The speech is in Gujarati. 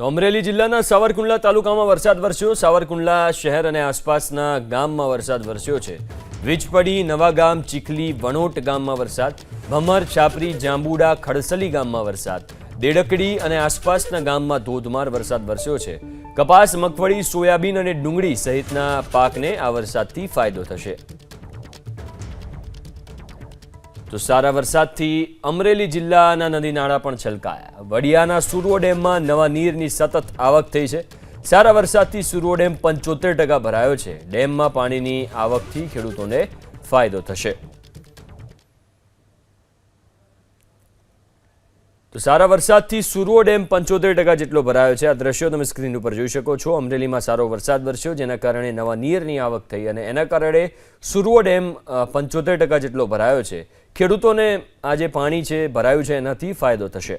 અમરેલી જિલ્લાના સાવરકુંડલા તાલુકામાં વરસાદ વરસ્યો. સાવરકુંડલા શહેર અને આસપાસના ગામમાં વરસાદ વરસ્યો છે. વીજપડી નવાગામ ચીખલી, વણોટ ગામમાં વરસાદ. ભમર, છાપરી, જાંબુડા, ખડસલી ગામમાં વરસાદ. દેડકડી અને આસપાસના ગામમાં ધોધમાર વરસાદ વરસ્યો છે. કપાસ, મગફળી, સોયાબીન અને ડુંગળી સહિતના પાકને આ વરસાદથી ફાયદો થશે. તો સારા વરસાદથી અમરેલી જિલ્લાના નદી નાળા પણ છલકાયા. વડિયાના સુરવો ડેમમાં નવા નીરની સતત આવક થઈ છે. સારા વરસાદથી સુરવો ડેમ પંચોતેર ટકા ભરાયો છે. ડેમમાં પાણીની આવકથી ખેડૂતોને ફાયદો થશે. તો સારા વરસાદથી સુરવો ડેમ પંચોતેર ટકા જેટલો ભરાયો છે. આ દ્રશ્યો તમે સ્ક્રીન ઉપર જોઈ શકો છો. અમરેલીમાં સારો વરસાદ વરસ્યો, જેના કારણે નવા નીરની આવક થઈ અને એના કારણે સુરવો ડેમ પંચોતેર ટકા જેટલો ભરાયો છે. ખેડૂતોને આ જે પાણી છે, ભરાયું છે, એનાથી ફાયદો થશે.